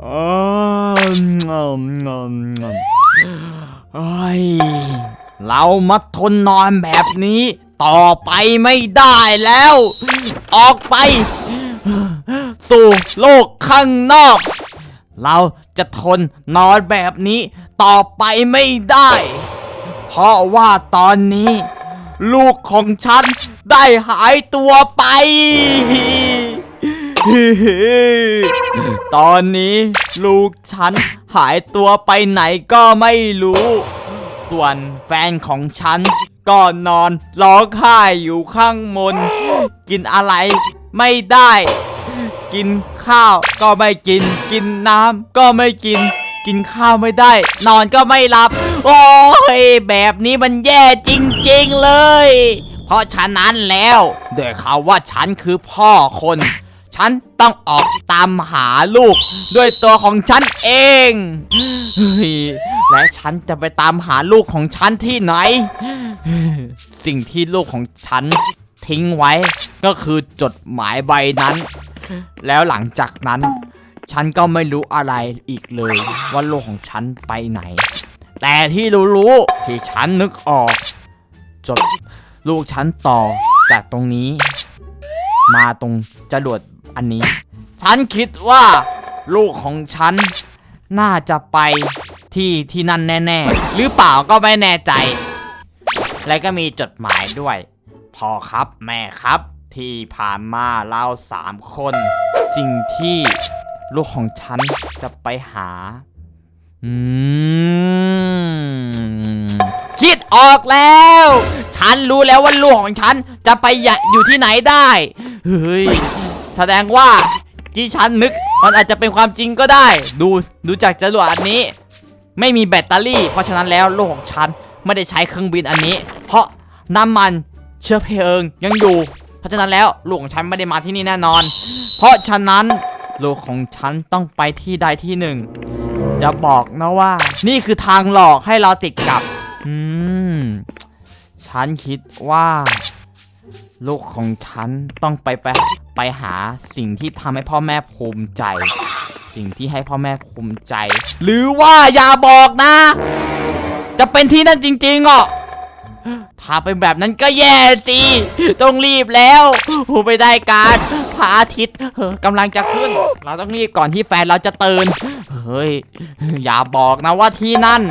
อ๋องอมงอมงอมเฮ้ยเรามาทนนอนแบบนี้ ต่อไปไม่ได้แล้ว ออกไป สู่โลกข้างนอก เราจะทนนอนแบบนี้ ต่อไปไม่ได้ เพราะว่าตอนนี้ ลูกของฉันได้หายตัวไป ตอนนี้ลูกฉันหายตัวไปไหนก็ไม่รู้ ส่วนแฟนของฉันก็นอนร้องไห้อยู่ข้างบนกินอะไรไม่ได้ กินข้าวก็ไม่กิน กินน้ำก็ไม่กิน กินข้าวไม่ได้ นอนก็ไม่หลับ โอ้ยแบบนี้มันแย่จริง ๆ เลย เพราะฉะนั้นแล้วด้วยเขาว่าฉันคือพ่อคน ฉันต้องออกตามหาลูก ด้วยตัวของฉันเอง และฉันจะไปตามหาลูกของฉันที่ไหน สิ่งที่ลูกของฉันทิ้งไว้ ก็คือจดหมายใบนั้น แล้วหลังจากนั้น ฉันก็ไม่รู้อะไรอีกเลย ว่าลูกของฉันไปไหน แต่ที่รู้ๆที่ฉันนึกออก จดลูกฉันต่อจากตรงนี้ มาตรงจรวด อันนี้ ฉันคิดว่าลูกของฉัน น่าจะไปที่ที่นั่นแน่ ๆ หรือเปล่าก็ไม่แน่ใจ และก็มีจดหมายด้วยพ่อครับแม่ครับที่ผ่านมาเราสามคนสิ่งที่ลูกของฉันจะไปหา อืม คิดออกแล้ว ฉันรู้แล้วว่าลูกของฉันจะไปอย่อยู่ที่ไหนได้ เฮ้ย แสดงว่าที่ฉันนึกมันอาจจะเป็นความจริงก็ได้ ดูดูจากจรวดอันนี้ ไม่มีแบตเตอรี่ เพราะฉะนั้นแล้วโลกของฉันไม่ได้ใช้เครื่องบินอันนี้ เพราะน้ำมันเชื้อเพลิงยังอยู่ เพราะฉะนั้นแล้วลูกของฉันไม่ได้มาที่นี่แน่นอน เพราะฉะนั้นลูกของฉันต้องไปที่ใดที่หนึ่ง จะบอกนะว่า นี่คือทางหลอกให้เราติดกับ อืม ฉันคิดว่า ลูกของฉันต้องไปไปไปหาสิ่งที่ทำให้พ่อแม่ภูมิใจ สิ่งที่ให้พ่อแม่ภูมิใจ หรือว่าอย่าบอกนะ จะเป็นที่นั่นจริงๆอะถ้าเป็นแบบนั้นก็แย่สิต้องรีบแล้วโอ้ไม่ได้การพระอาทิตย์กำลังจะขึ้น เราต้องรีบก่อนที่แฟนเราจะตื่นเฮ้ยอย่าบอกนะว่าที่นั่น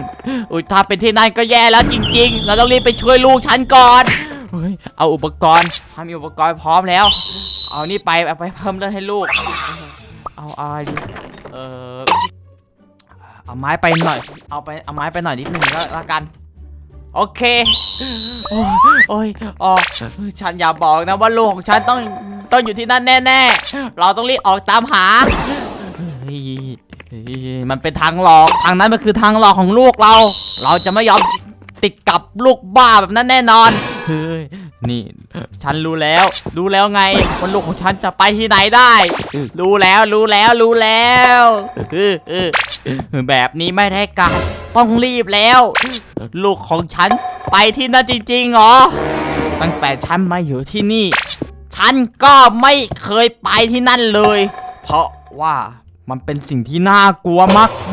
อุ้ยถ้าเป็นที่นั่นก็แย่แล้วจริง ๆ เราต้องรีบไปช่วยลูกฉันก่อน เฮ้ยเอาอุปกรณ์ถ้ามีอุปกรณ์พร้อมแล้ว เอานี่ไปเอาไปเพิ่มเลือดให้ลูก เอาอะไรดีเออเอาไม้ไปหน่อย เอาไปเอาไม้ไปหน่อยนิดหนึ่งแล้วละกันโอเค โอ้ยโอ้ยออกฉันอย่าบอกนะว่าลูกของฉันต้องต้องอยู่ที่นั่นแน่ๆ เราต้องรีบออกตามหาเฮ้ยมันเป็นทางหลอก ทางนั้นมันคือทางหลอกของลูกเรา เราจะไม่ยอมติดกับลูกบ้าแบบนั้นแน่นอน เฮ้ย นี่ ฉันรู้แล้ว รู้แล้วไงว่าลูกของฉันจะไปที่ไหนได้ รู้แล้ว รู้แล้ว รู้แล้วเออเออแบบนี้ไม่ได้การต้องรีบแล้ว ลูกของฉันไปที่นั่นจริงๆเหรอ ตั้งแต่ฉันมาอยู่ที่นี่ ฉันก็ไม่เคยไปที่นั่นเลย เพราะว่ามันเป็นสิ่งที่น่ากลัว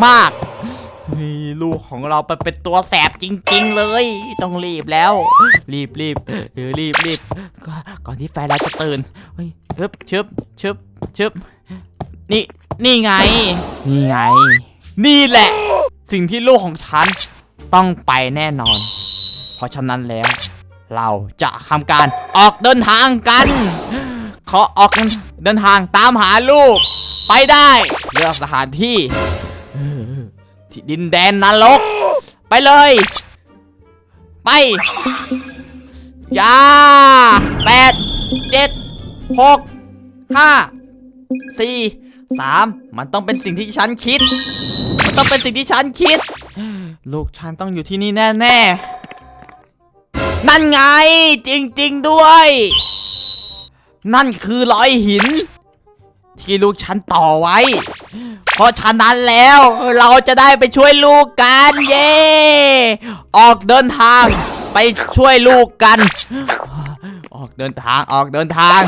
มากๆ เฮ้ยลูกของเราไปเป็นตัวแสบจริง ๆ เลย ต้องรีบแล้ว รีบรีบเออรีบรีบก่อนก่อนที่แฟนเราจะตื่นเฮ้ยชึบชึบชึบชึบนี่นี่ไง นี่ไง นี่แหละ สิ่งที่ลูกของฉันต้องไปแน่นอน เพราะฉะนั้นแล้ว เราจะทำการออกเดินทางกัน ขอออกเดินทางตามหาลูก ไปได้เลือกสถานที่เออ ที่ดินแดนนรก ไปเลย ไปยาแปดเจ็ดหกห้าสี่สามมันต้องเป็นสิ่งที่ฉันคิด มันต้องเป็นสิ่งที่ฉันคิด ลูกฉันต้องอยู่ที่นี่แน่ๆ นั่นไง จริงๆด้วย นั่นคือรอยหิน ที่ลูกฉันต่อไว้ เพราะฉะนั้นแล้วเราจะได้ไปช่วยลูกกันเย่ออกเดินทางไปช่วยลูกกัน ออกเดินทางออกเดินทาง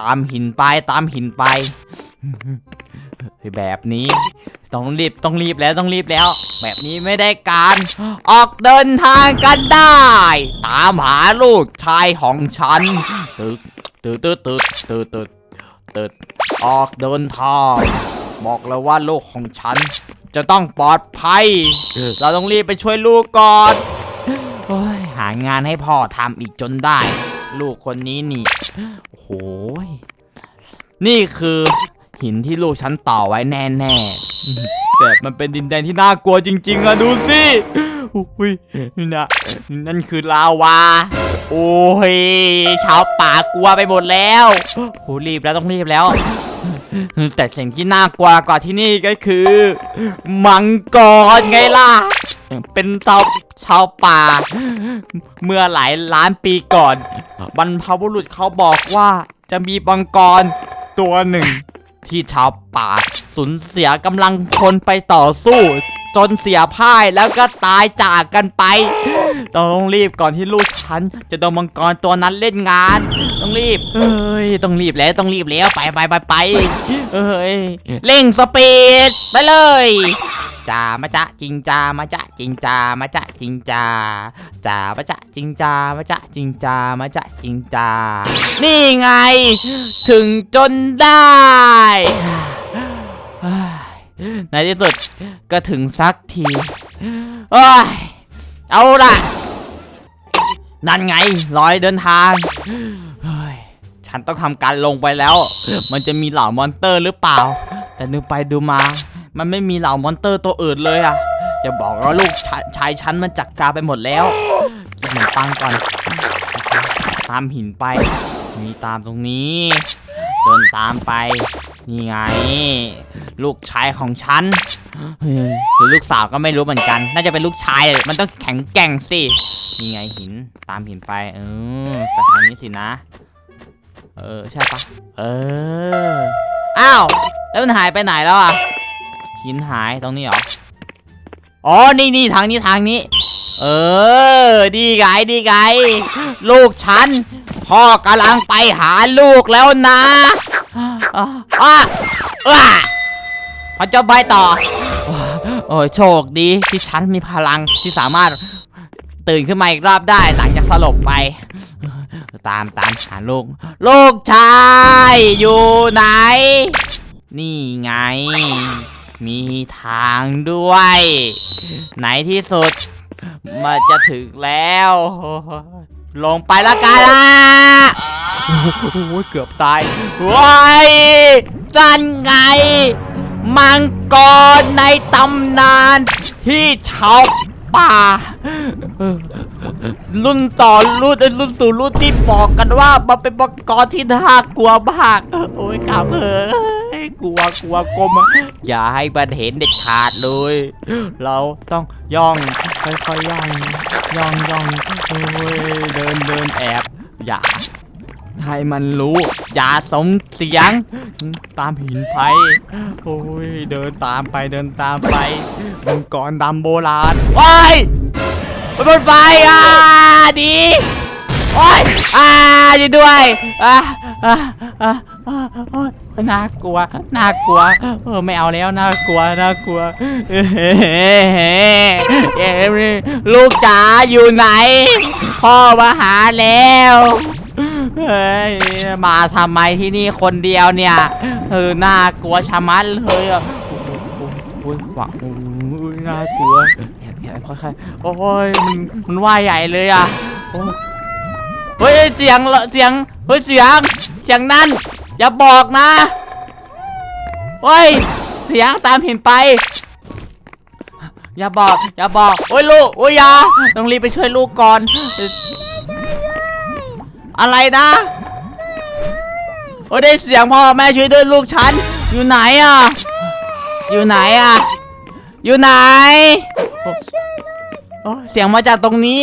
ตามหินไปตามหินไปแบบนี้ต้องรีบต้องรีบแล้วต้องรีบแล้ว แบบนี้ไม่ได้การ ออกเดินทางกันได้ ตามหาลูกชายของฉันตึกตึกตึกตึกตึกตึกตึกออกเดินทาง บอกเลยว่าลูกของฉัน จะต้องปลอดภัย เราต้องรีบไปช่วยลูกก่อนโอ้ยหางานให้พ่อทำอีกจนได้ ลูกคนนี้นี่โอ้โหยนี่คือหินที่ลูกฉันต่อไว้แน่ๆแต่มันเป็นดินแดนที่น่ากลัวจริง ๆอะดูสิอุ้ยนี่นะนั่นคือลาวา โอ้ยชาวป่ากลัวไปหมดแล้วโหรีบแล้วต้องรีบแล้ว แต่สิ่งที่น่ากลัวกว่าที่นี่ก็คือ มังกรไงล่ะ เป็นชาวชาวป่า เมื่อหลายล้านปีก่อน บรรพบุรุษเขาบอกว่าจะมีมังกรตัวหนึ่ง ที่ชาวป่าสูญเสียกำลังคนไปต่อสู้ จนเสียพ่ายแล้วก็ตายจากกันไป ต้องรีบก่อนที่ลูกฉัน จะโดนมังกรตัวนั้นเล่นงาน รีบ เอ้ยต้องรีบแล้วต้องรีบแล้วไปไปไปไปเอ้ยเร่งสปีดไปเลยจ้ามาจะจริงจ้ามาจะจริงจ้ามาจะจริงจ้าจ้ามาจะจริงจ้ามาจะจริงจ้ามาจะจริงจ้านี่ไง ถึงจนได้เฮ้ยในที่สุดก็ถึงสักทีเอ้ยเอาล่ะนั่นไงรอยเดินทางเฮ้ย ฉันต้องทำการลงไปแล้ว มันจะมีเหล่ามอนเตอร์หรือเปล่า แต่ดูไปดูมา มันไม่มีเหล่ามอนเตอร์ตัวอื่นเลยอะอย่าบอกว่าลูกชายชายฉันมันจัดการไปหมดแล้วกินขนมปังก่อน ตามหินไป มีตามตรงนี้ เดินตามไป นี่ไง ลูกชายของฉันหรือลูกสาวก็ไม่รู้เหมือนกัน น่าจะเป็นลูกชาย มันต้องแข็งแกร่งสิ นี่ไงหินตามหินไป เออไปทางนี้สินะ เออใช่ปะเอออ้าวแล้วมันหายไปไหนแล้วอะหินหายตรงนี้เหรออ๋อนี่นี่ทางนี้ทางนี้ เออ ดีไงดีไงลูกฉันพ่อกำลังไปหาลูกแล้วนะอะอ่อะพอจะไปต่อโอ้ยโชคดีที่ฉันมีพลังที่สามารถ ตื่นขึ้นมาอีกรอบได้หลังจากสลบไป ตามตามหาลูกลูกชายอยู่ไหน นี่ไง มีทางด้วย ไหนที่สุดมันจะถึงแล้ว ลงไปละกันละโอ้โหเกือบตายว้ายนั่นไง มังกรในตำนานที่ชาว ป่า รุ่นต่อรุ่นรุ่นสู่รุ่นที่บอกกันว่ามันเป็นมังกรที่น่ากลัวมาก โอ้ยกลับเฮ้ยกลัวกลัวกลมอะอย่าให้มันเห็นเด็ดขาดเลย เราต้องย่องค่อยๆย่องย่องย่องโอ้ยเดินเดินแอบ อย่า ให้มันรู้ อย่าสมเสียง ตามหินไปโอ้ยเดินตามไปเดินตามไปมังกรดำโบราณว้ยมันบนไฟอะดีโอ้ยอ่าอยู่ด้วยอ่าอ่าอ่าอ่าโอ้ยน่ากลัว น่ากลัว เออ ไม่เอาแล้ว น่ากลัว น่ากลัวเฮ้เฮ้ลูกจ๋าอยู่ไหน พ่อมาหาแล้ว เฮ้ยมาทำไมที่นี่คนเดียวเนี่ยเออน่ากลัวชะมัดเลยอะโอ้ยหวังโอ้ยน่ากลัวแอบแอบค่อยๆโอ้ยมันมันว่ายใหญ่เลยอะเฮ้ยเสียงเสียงเฮ้ยเสียงเสียงนั่นอย่าบอกนะเฮ้ยเสียงตามเห็นไปอย่าบอก อย่าบอก โอ้ยลูก โอ้ยยาต้องรีบไปช่วยลูกก่อน อะไรนะโอ้ยได้เสียงพ่อแม่ช่วยด้วยลูกฉัน อยู่ไหนอะ อยู่ไหนอะ อยู่ไหนโอ้เสียงมาจากตรงนี้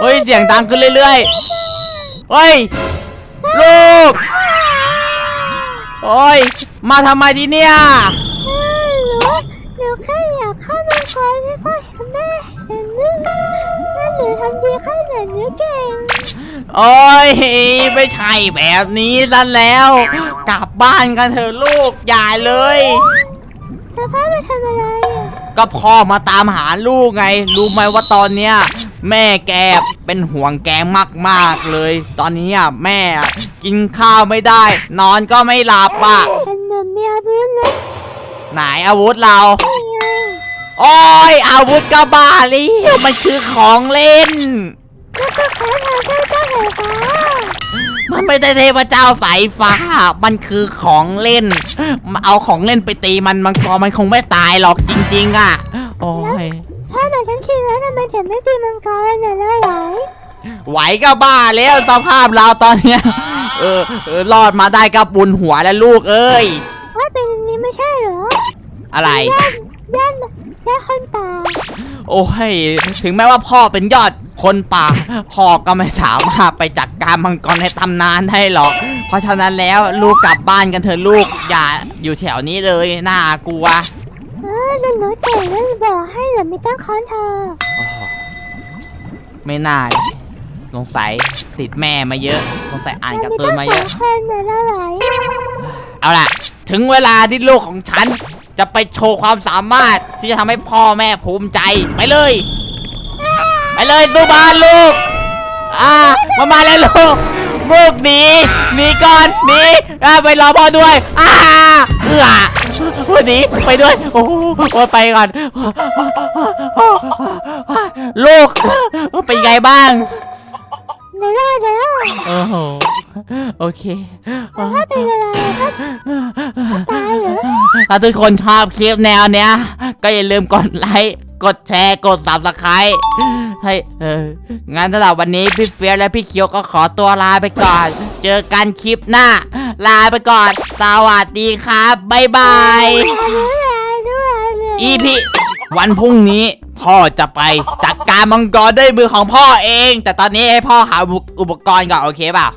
เฮ้ยเสียงดังขึ้นเรื่อยๆเฮ้ยลูกโอ้ยมาทำไมที่เนี่ยหนูหนูแค่อยากเข้ามาก่อนให้พ่อเห็นแม่เห็น ดีขนาดนี้เก่งโอ้ยไม่ใช่แบบนี้ซะแล้ว กลับบ้านกันเถอะลูก อย่าเลย แล้วพ่อมาทำอะไรอะก็พ่อมาตามหาลูกไง รู้ไหมว่าตอนเนี้ยแม่แกเป็นห่วงแกมากๆเลย ตอนนี้อะแม่กินข้าวไม่ได้ นอนก็ไม่หลับอะแต่หนูมีอาวุธนะไหนอาวุธเรานี่ไง โอ้ยอาวุธกระบาลีมันคือของเล่น แล้วก็เขาทำเจ้าเจ้าไฟฟ้ามันไม่ได้เทพเจ้าสายฟ้า มันคือของเล่นมาเอาของเล่นไปตีมันมังกรมันคงไม่ตายหรอกจริง ๆ อะ โอ้ยพ่อมาทั้งทีแล้วทำไมถึงไม่ตีมังกรน่ะแล้วไหวไหวก็บ้าแล้วสภาพเราตอนเนี้ย เออเออรอดมาได้ก็บุญหัวแล้วลูกเอ้ยว่าเป็นอย่างนี้ไม่ใช่เหรอ อะไรย่านย่าน ย่านคนป่า โอ้ย ถึงแม้ว่าพ่อเป็นยอดคนป่า พ่อก็ไม่สามารถไปจัดการมังกรในตำนานได้หรอก เพราะฉะนั้นแล้วลูกกลับบ้านกันเถอะลูก อย่าอยู่แถวนี้เลยน่ากลัวเออแล้วหนูเก่งแล้วบอกให้หนูไม่ต้องค้อนเธอโอ้โหไม่น่าเลยสงสัยติดแม่มาเยอะ สงสัยอ่านการ์ตูนมาเยอะรไม่ต้องสองคนน่ะแล้วไหวเอาล่ะ ถึงเวลาที่ลูกของฉัน จะไปโชว์ความสามารถที่จะทำให้พ่อแม่ภูมิใจ ไปเลย ไปเลยสู้บานลูก อ่ามามาแล้วลูกลูกหนีหนีก่อนหนีอ่าไปรอพ่อด้วย อ่าเอื้อวันนี้ไปด้วย โอ้โหไปก่อน ลูก เป็นไงบ้างหนูรอดแล้วโอ้โห โอเค พ่อเป็นอะไรครับตายเหรอ ถ้าทุกคนชอบคลิปแนวเนี้ย ก็อย่าลืมกดไลค์กดแชร์กด subscribe ให้เอองั้นสำหรับวันนี้พี่เฟียสและพี่เคียวก็ขอตัวลาไปก่อน เจอกันคลิปหน้า ลาไปก่อน สวัสดีครับบ๊ายบายด้วยด้วยเลย EP วันพรุ่งนี้พ่อจะไปจัดการมังกรด้วยมือของพ่อเอง แต่ตอนนี้ให้พ่อหาอุปกรณ์ก่อนโอเคเปล่า